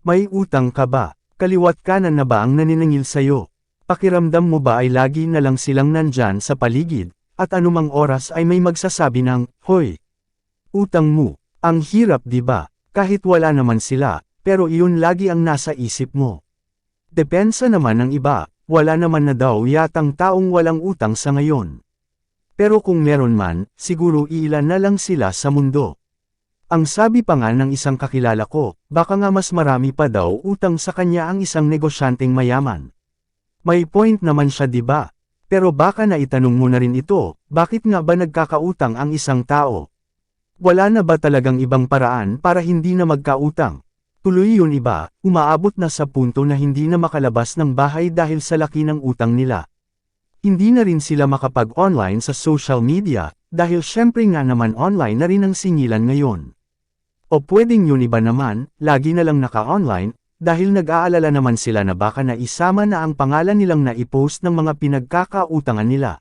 May utang ka ba? Kaliwat kanan na ba ang naniningil sa'yo? Pakiramdam mo ba ay lagi na lang silang nandyan sa paligid, at anumang oras ay may magsasabi ng, Hoy! Utang mo, ang hirap di ba? Kahit wala naman sila, pero iyon lagi ang nasa isip mo. Depensa naman ng iba, wala naman na daw yatang taong walang utang sa ngayon. Pero kung meron man, siguro iilan na lang sila sa mundo. Ang sabi pa nga ng isang kakilala ko, baka nga mas marami pa daw utang sa kanya ang isang negosyanteng mayaman. May point naman siya ba? Pero baka na itanong mo na rin ito, bakit nga ba nagkakautang ang isang tao? Wala na ba talagang ibang paraan para hindi na magkautang? Tuloy yun iba, umaabot na sa punto na hindi na makalabas ng bahay dahil sa laki ng utang nila. Hindi na rin sila makapag-online sa social media, dahil syempre nga naman online na rin ang singilan ngayon. O pwedeng yun iba naman, lagi na lang naka-online, dahil nag-aalala naman sila na baka na isama na ang pangalan nilang na-post ng mga pinagkakautangan nila.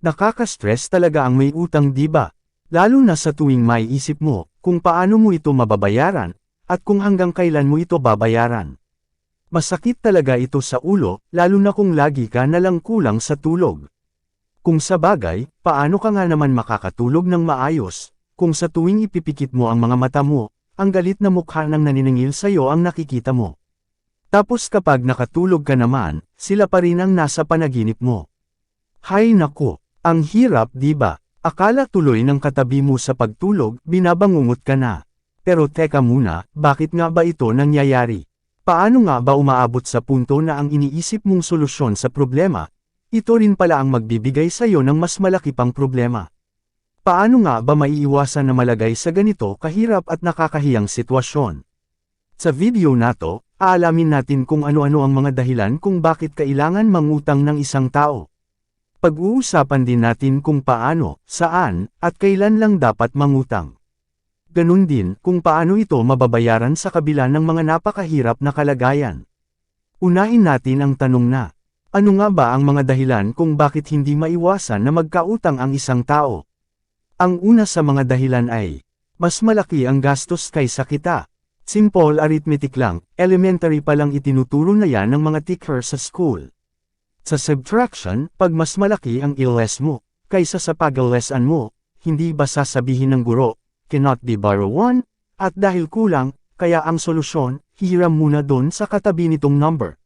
Nakaka-stress talaga ang may utang di ba? Lalo na sa tuwing may isip mo, kung paano mo ito mababayaran, at kung hanggang kailan mo ito babayaran. Masakit talaga ito sa ulo, lalo na kung lagi ka na lang kulang sa tulog. Kung sa bagay, paano ka nga naman makakatulog ng maayos, kung sa tuwing ipipikit mo ang mga mata mo, ang galit na mukha ng naniningil sa'yo ang nakikita mo. Tapos kapag nakatulog ka naman, sila pa rin ang nasa panaginip mo. Hay nako, ang hirap di ba? Akala tuloy ng katabi mo sa pagtulog, binabangungot ka na. Pero teka muna, bakit nga ba ito nangyayari? Paano nga ba umaabot sa punto na ang iniisip mong solusyon sa problema, ito rin pala ang magbibigay sa'yo ng mas malaki pang problema? Paano nga ba maiiwasan na malagay sa ganito kahirap at nakakahiyang sitwasyon? Sa video na to, aalamin natin kung ano-ano ang mga dahilan kung bakit kailangan mangutang ng isang tao. Pag-uusapan din natin kung paano, saan, at kailan lang dapat mangutang. Ganun din kung paano ito mababayaran sa kabila ng mga napakahirap na kalagayan. Unahin natin ang tanong na, ano nga ba ang mga dahilan kung bakit hindi maiwasan na magkautang ang isang tao? Ang una sa mga dahilan ay, mas malaki ang gastos kaysa kita. Simple arithmetic lang, elementary pa lang itinuturo na yan ng mga teacher sa school. Sa subtraction, pag mas malaki ang iles mo, kaysa sa pag-lesan mo, hindi ba sasabihin ng guro, cannot be borrow 1, at dahil kulang, kaya ang solusyon, hiram muna doon sa katabi nitong number.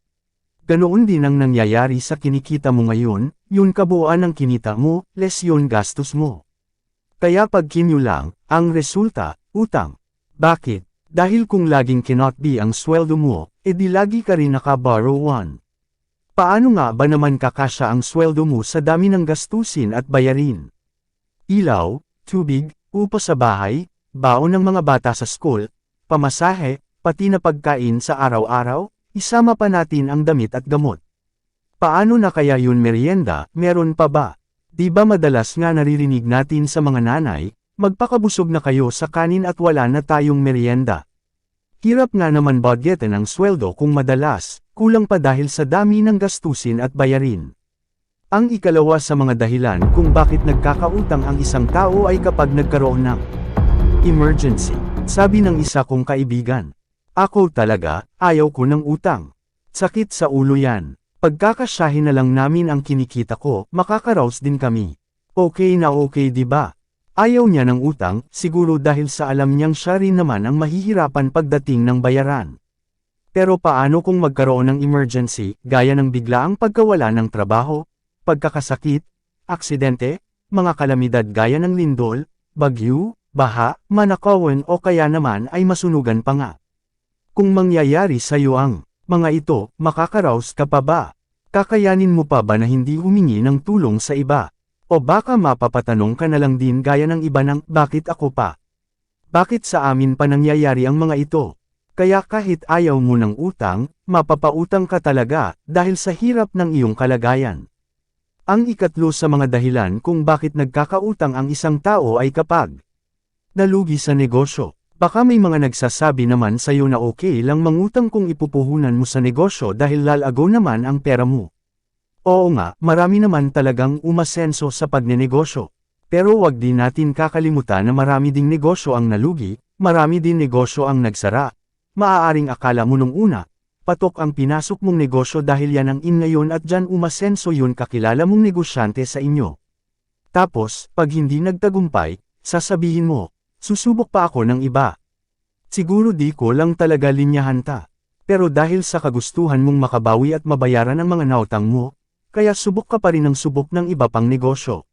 Ganoon din ang nangyayari sa kinikita mo ngayon, yun kabuuan ng kinita mo, less yun gastos mo. Kaya pag lang, ang resulta, utang. Bakit? Dahil kung laging cannot be ang sweldo mo, edi lagi ka rin naka-borrow one. Paano nga ba naman kakasya ang sweldo mo sa dami ng gastusin at bayarin? Ilaw, tubig, upo sa bahay, baon ng mga bata sa school, pamasahe, pati na pagkain sa araw-araw, isama pa natin ang damit at gamot. Paano na kaya yun merienda, meron pa ba? Di ba madalas nga naririnig natin sa mga nanay, magpakabusog na kayo sa kanin at wala na tayong merienda. Hirap nga naman budgetin ang sweldo kung madalas, kulang pa dahil sa dami ng gastusin at bayarin. Ang ikalawa sa mga dahilan kung bakit nagkakautang ang isang tao ay kapag nagkaroon ng emergency. Sabi ng isa kong kaibigan, ako talaga, ayaw ko ng utang. Sakit sa ulo yan. Pagkakasyahin na lang namin ang kinikita ko, makakaraos din kami. Okay na okay ba? Ayaw niya ng utang, siguro dahil sa alam niyang siya rin naman ang mahihirapan pagdating ng bayaran. Pero paano kung magkaroon ng emergency, gaya ng biglaang pagkawala ng trabaho, pagkakasakit, aksidente, mga kalamidad gaya ng lindol, bagyo, baha, manakawan o kaya naman ay masunugan pa nga. Kung mangyayari sa iyo ang mga ito, makakaraos ka pa ba? Kakayanin mo pa ba na hindi humingi ng tulong sa iba? O baka mapapatanong ka na lang din gaya ng iba ng, bakit ako pa? Bakit sa amin pa nangyayari ang mga ito? Kaya kahit ayaw mo ng utang, mapapautang ka talaga, dahil sa hirap ng iyong kalagayan. Ang ikatlo sa mga dahilan kung bakit nagkakautang ang isang tao ay kapag nalugi sa negosyo. Baka may mga nagsasabi naman sa iyo na okay lang mangutang kung ipupuhunan mo sa negosyo dahil lalago naman ang pera mo. Oo nga, marami naman talagang umasenso sa pagnenegosyo. Pero wag din natin kakalimutan na marami ding negosyo ang nalugi, marami din negosyo ang nagsara. maaaring akala mo nung una, patok ang pinasok mong negosyo dahil yan ang in ngayon at dyan umasenso yun kakilala mong negosyante sa inyo. Tapos, pag hindi nagtagumpay, sasabihin mo, susubok pa ako ng iba. Siguro di ko lang talaga linyahan ta. Pero dahil sa kagustuhan mong makabawi at mabayaran ang mga nautang mo, kaya subok ka pa rin ng subok ng iba pang negosyo.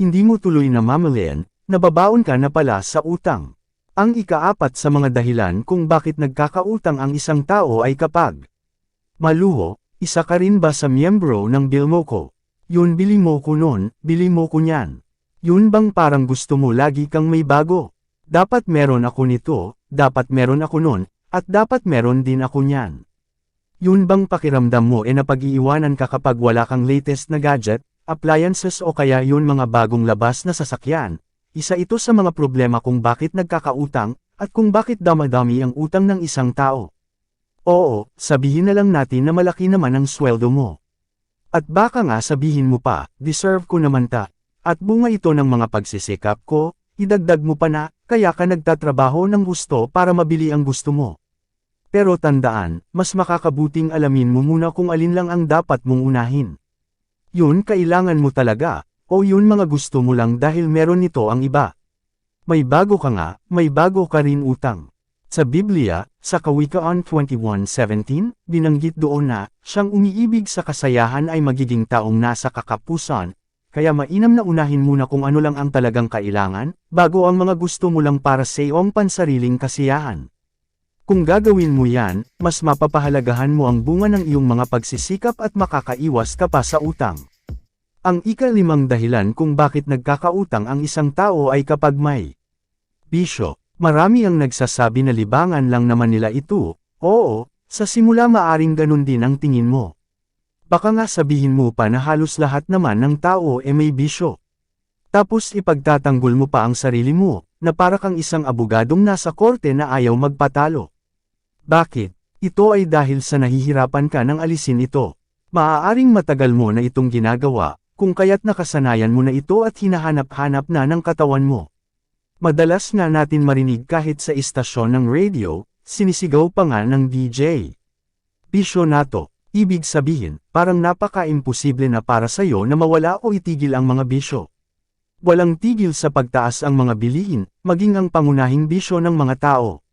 Hindi mo tuloy na mamalayan, nababaon ka na pala sa utang. Ang ikaapat sa mga dahilan kung bakit nagkakautang ang isang tao ay kapag Maluho, isa ka rin ba sa miyembro ng Bilmoco? Yun bili mo ko nun, bili mo ko niyan. Yun bang parang gusto mo lagi kang may bago? Dapat meron ako nito, dapat meron ako nun, at dapat meron din ako niyan. Yun bang pakiramdam mo e napag-iiwanan ka kapag wala kang latest na gadget, appliances o kaya yun mga bagong labas na sasakyan, isa ito sa mga problema kung bakit nagkakautang, at kung bakit damadami ang utang ng isang tao. Oo, sabihin na lang natin na malaki naman ang sweldo mo. At baka nga sabihin mo pa, deserve ko naman ta. At bunga ito ng mga pagsisikap ko, idagdag mo pa na, kaya ka nagtatrabaho ng gusto para mabili ang gusto mo. Pero tandaan, mas makakabuting alamin mo muna kung alin lang ang dapat mong unahin. Yun kailangan mo talaga, o yun mga gusto mo lang dahil meron nito ang iba. May bago ka nga, may bago ka rin utang. Sa Biblia, sa Kawikaan 21.17, binanggit doon na, siyang umiibig sa kasayahan ay magiging taong nasa kakapusan, kaya mainam na unahin muna kung ano lang ang talagang kailangan, bago ang mga gusto mo lang para sa iyong pansariling kasiyahan. Kung gagawin mo yan, mas mapapahalagahan mo ang bunga ng iyong mga pagsisikap at makakaiwas ka pa sa utang. Ang ikalimang dahilan kung bakit nagkakautang ang isang tao ay kapag may bisyo. Marami ang nagsasabi na libangan lang naman nila ito, oo, sa simula maaring ganun din ang tingin mo. Baka nga sabihin mo pa na halos lahat naman ng tao e may bisyo. Tapos ipagtatanggol mo pa ang sarili mo, na para kang isang abogadong nasa korte na ayaw magpatalo. Bakit? Ito ay dahil sa nahihirapan ka ng alisin ito. Maaaring matagal mo na itong ginagawa, kung kaya't nakasanayan mo na ito at hinahanap-hanap na ng katawan mo. Madalas nga natin marinig kahit sa istasyon ng radio, sinisigaw pa nga ng DJ. Bisyo nato, ibig sabihin, parang napaka-imposible na para sa'yo na mawala o itigil ang mga bisyo. Walang tigil sa pagtaas ang mga bilihin, maging ang pangunahing bisyo ng mga tao.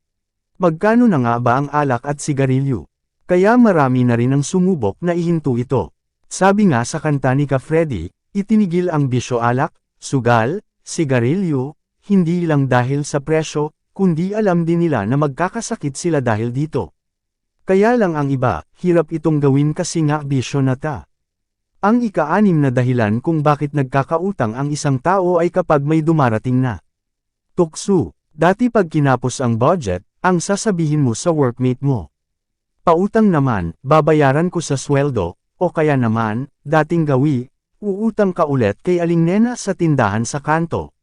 Magkano na nga ba ang alak at sigarilyo? Kaya marami na rin ang sumubok na ihinto ito. Sabi nga sa kanta ni Ka Freddy, itinigil ang bisyo alak, sugal, sigarilyo, hindi lang dahil sa presyo, kundi alam din nila na magkakasakit sila dahil dito. Kaya lang ang iba, hirap itong gawin kasi nga bisyo na ta. Ang ika-anim na dahilan kung bakit nagkakautang ang isang tao ay kapag may dumarating na. Tukso, dati pag kinapos ang budget, ang sasabihin mo sa workmate mo. Pautang naman, babayaran ko sa sweldo, o kaya naman, dating gawi, uutang ka ulit kay Aling Nena sa tindahan sa kanto.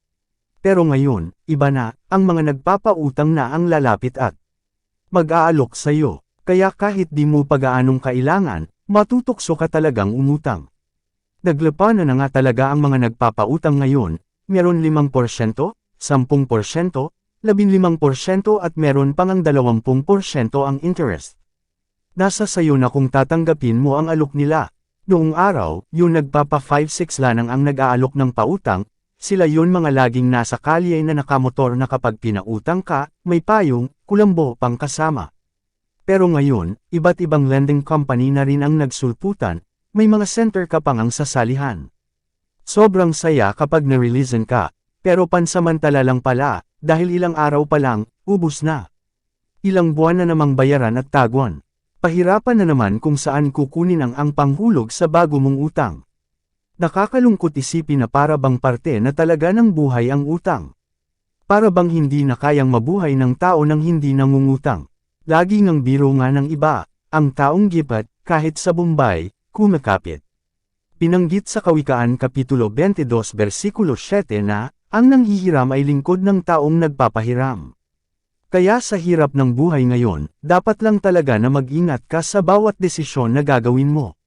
Pero ngayon, iba na, ang mga nagpapautang na ang lalapit at mag-aalok sa'yo, kaya kahit di mo pagaanong kailangan, matutokso ka talagang umutang. Naglapanan na nga talaga ang mga nagpapautang ngayon, meron 5%, 10%, 15% at meron pang ang 20% ang interest. Nasa sayo na kung tatanggapin mo ang alok nila. Noong araw, yung nagpapa 5-6 lanang ang nag-aalok ng pautang, sila yun mga laging nasa kalye na nakamotor na kapag pinautang ka, may payong, kulambo pang kasama. Pero ngayon, iba't ibang lending company na rin ang nagsulputan, may mga center ka pang ang sasalihan. Sobrang saya kapag na-releasen ka, pero pansamantala lang pala, dahil ilang araw pa lang, ubus na. Ilang buwan na namang bayaran at tagwan. Pahirapan na naman kung saan kukunin ang ang panghulog sa bago mong utang. Nakakalungkot isipin na para bang parte na talaga ng buhay ang utang. Para bang hindi na kayang mabuhay ng tao nang hindi nangungutang. Lagi ngang biro nga ng iba, ang taong gipat, kahit sa Bombay, kumakapit. Pinanggit sa Kawikaan Kapitulo 22 versikulo 7 na, ang nanghihiram ay lingkod ng taong nagpapahiram. Kaya sa hirap ng buhay ngayon, dapat lang talaga na mag-ingat ka sa bawat desisyon na gagawin mo.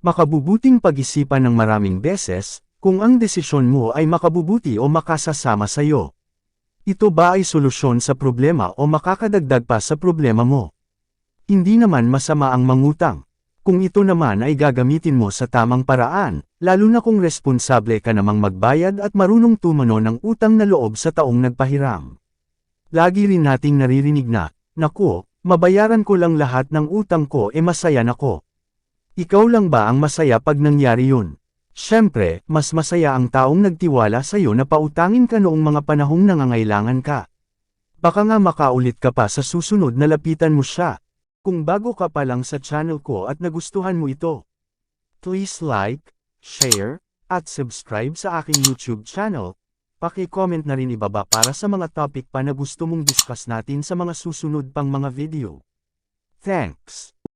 Makabubuting pag-isipan ng maraming beses, kung ang desisyon mo ay makabubuti o makasasama sa iyo. Ito ba ay solusyon sa problema o makakadagdag pa sa problema mo? Hindi naman masama ang mangutang. Kung ito naman ay gagamitin mo sa tamang paraan, lalo na kung responsable ka namang magbayad at marunong tumano ng utang na loob sa taong nagpahiram. Lagi rin nating naririnig na, Naku, mabayaran ko lang lahat ng utang ko e masaya na ko. Ikaw lang ba ang masaya pag nangyari yun? Siyempre, mas masaya ang taong nagtiwala sa'yo na pautangin ka noong mga panahong nangangailangan ka. Baka nga makaulit ka pa sa susunod na lapitan mo siya. Kung bago ka pa lang sa channel ko at nagustuhan mo ito, please like, share, at subscribe sa aking YouTube channel. Paki-comment na rin ibaba para sa mga topic pa na gusto mong discuss natin sa mga susunod pang mga video. Thanks!